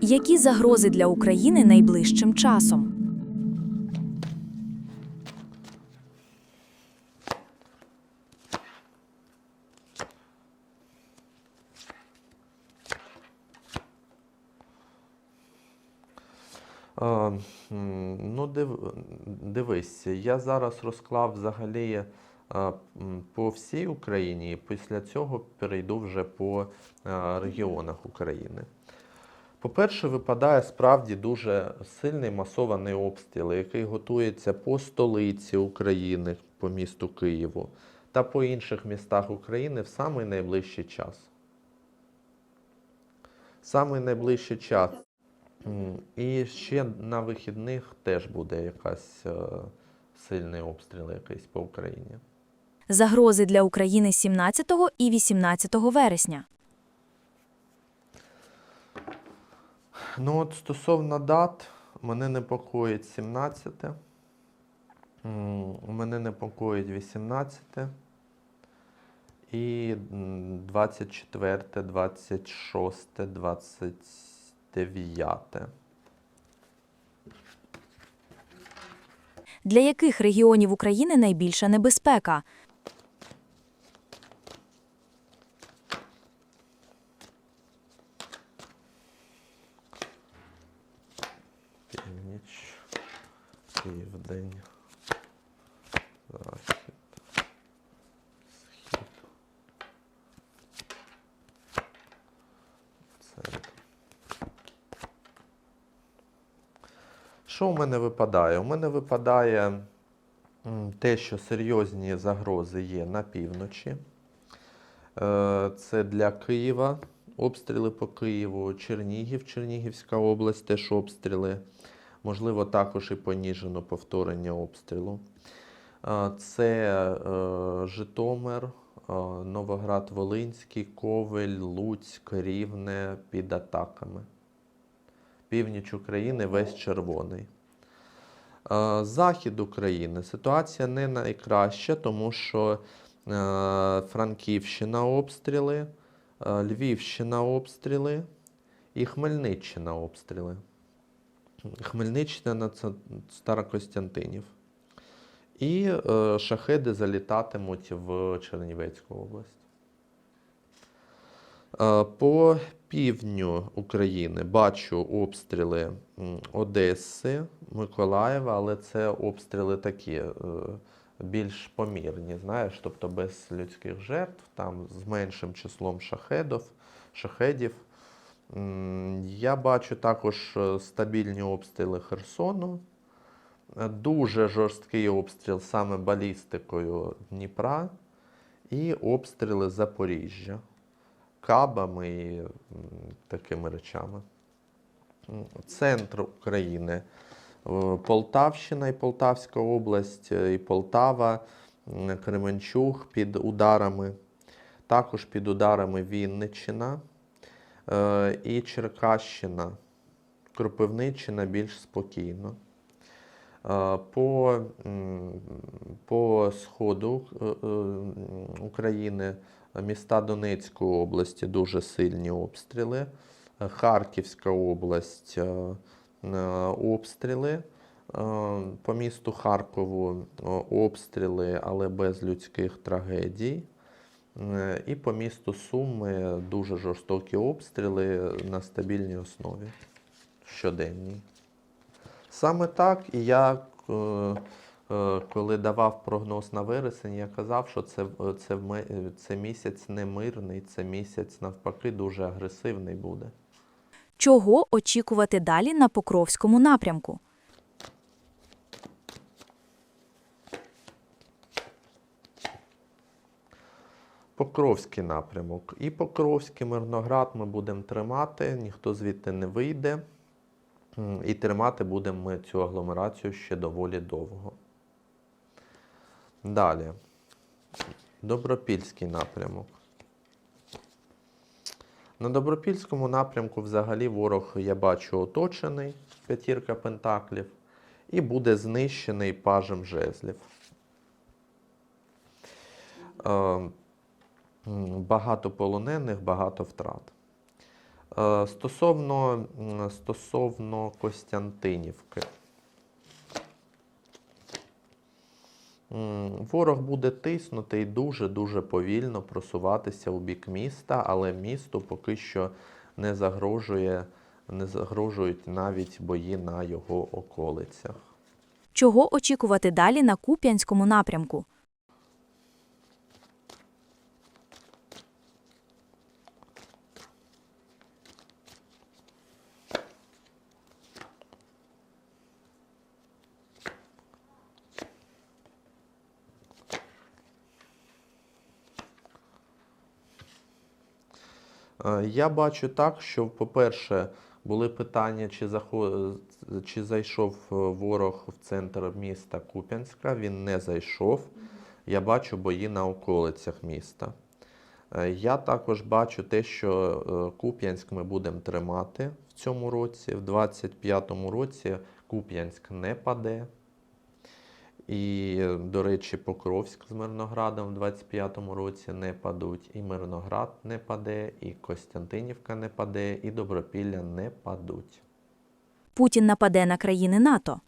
Які загрози для України найближчим часом? Ну, див, дивись, я зараз розклав взагалі по всій Україні, і після цього перейду вже по е, регіонах України. По-перше, випадає справді дуже сильний масований обстріл, який готується по столиці України, по місту Києву, та по інших містах України в самий найближчий час. Самий найближчий час. І ще на вихідних теж буде якась е, сильний обстріл якийсь по Україні. Загрози для України 17 і 18 вересня. Ну от стосовно дат, мене непокоїть 17. Мене непокоїть 18. І м, 24, 26, 29. Для яких регіонів України найбільша небезпека? Північ, південь, захід, схід, центр. Що у мене випадає? У мене випадає те, що серйозні загрози є на півночі. Е, Це для Києва. Обстріли по Києву, Чернігів, Чернігівська область, теж обстріли. Можливо, також і поніжено повторення обстрілу. Е, Це е, Житомир, е, Новоград-Волинський, Ковель, Луцьк, Рівне під атаками. Північ України весь червоний. Е, Захід України ситуація не найкраща, тому що е, Франківщина обстріли, е, Львівщина обстріли і Хмельниччина обстріли. Хмельниччина це Старокостянтинів. І шахеди залітатимуть в Чернівецьку область. По півдню України бачу обстріли Одеси, Миколаєва, але це обстріли такі е, більш помірні, знаєш, тобто без людських жертв, там з меншим числом шахедів. шахедів. Я бачу також е, стабільні обстріли Херсону. Дуже жорсткий обстріл саме балістикою Дніпра і обстріли Запоріжжя кабами і такими речами. Центр України. е, Полтавщина і Полтавська область, е, і Полтава, Кременчуг під ударами. Також під ударами Вінниччина е, і Черкащина. Кропивниччина більш спокійно. По, по сходу України міста Донецької області дуже сильні обстріли. Е, Харківська область е, е, обстріли. По місту Харкову обстріли, але без людських трагедій. І по місту Суми дуже жорстокі обстріли на стабільній основі щоденній. Саме так, і я, коли давав прогноз на вересень, я казав, що це, це, ме- це місяць не мирний, це місяць навпаки дуже агресивний буде. Чого очікувати далі на Покровському напрямку? Покровський напрямок. І Покровський Мирноград ми будемо тримати, ніхто звідти не вийде. І тримати будемо ми цю агломерацію ще доволі довго. Далі. Добропільський напрямок. На Добропільському напрямку взагалі ворог, я бачу, оточений, п'ятірка пентаклів, і буде знищений пажем жезлів. Е, Багато полонених, багато втрат. Е, Стосовно, стосовно Костянтинівки. Ворог буде тиснути і дуже-дуже повільно просуватися у бік міста, але місту поки що не загрожує, не загрожують навіть бої на його околицях. Чого очікувати далі на Куп'янському напрямку? Я бачу так, що, по-перше, були питання, чи, захо... чи зайшов е, ворог в центр міста Куп'янська. Він не зайшов. Я бачу бої на околицях міста. Е, Я також бачу те, що е, Куп'янськ ми будемо тримати в цьому році. В 25-му році Куп'янськ не паде. І, до речі, Покровськ з Мирноградом в 25-му році не падуть, і Мирноград не паде, і Костянтинівка не паде, і Добропілля не падуть. Путін нападе на країни НАТО.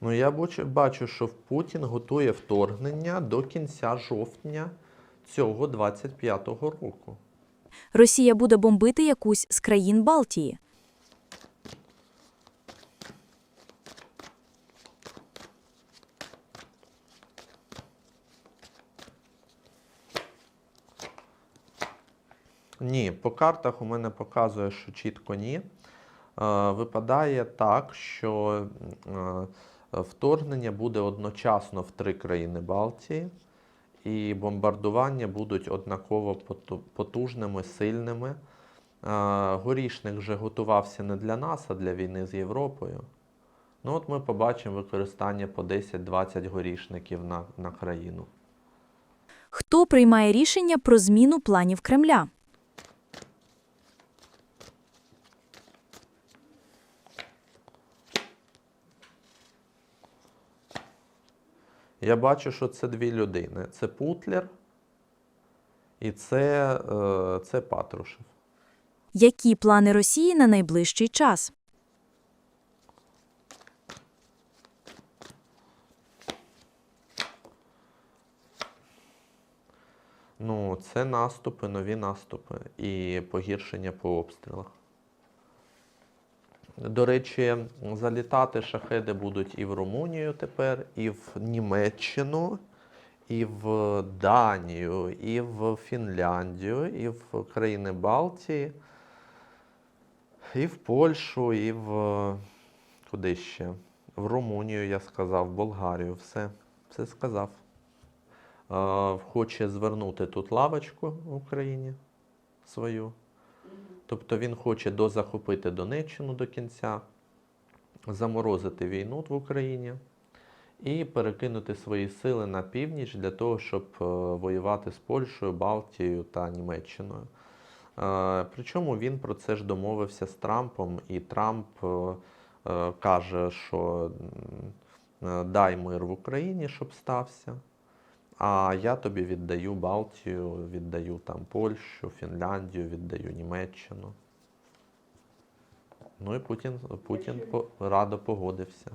Ну, я бачу, бачу, що Путін готує вторгнення до кінця жовтня цього 25-го року. Росія буде бомбити якусь з країн Балтії. Ні, по картах у мене показує, що чітко ні. Е, Випадає так, що е, вторгнення буде одночасно в три країни Балтії, і бомбардування будуть однаково потужними, сильними. Е, Горішник вже готувався не для нас, а для війни з Європою. Ну, от ми побачимо використання по 10-20 горішників на, на країну. Хто приймає рішення про зміну планів Кремля? Я бачу, що це дві людини: це Путлер і це, е, це Патрушев. Які плани Росії на найближчий час? Ну, це наступи, нові наступи і погіршення по обстрілах. До речі, залітати шахеди будуть і в Румунію тепер, і в Німеччину, і в Данію, і в Фінляндію, і в країни Балтії, і в Польщу, і в куди ще? В Румунію, я сказав, в Болгарію. Все, все сказав. Е, Хоче звернути тут лавочку в Україні свою. Тобто він хоче дозахопити Донеччину до кінця, заморозити війну в Україні і перекинути свої сили на північ для того, щоб е, воювати з Польщею, Балтією та Німеччиною. Е, Причому він про це ж домовився з Трампом, і Трамп е, каже, що дай мир в Україні, щоб стався. А я тобі віддаю Балтію, віддаю там Польщу, Фінляндію, віддаю Німеччину. Ну і Путін, Путін радо погодився.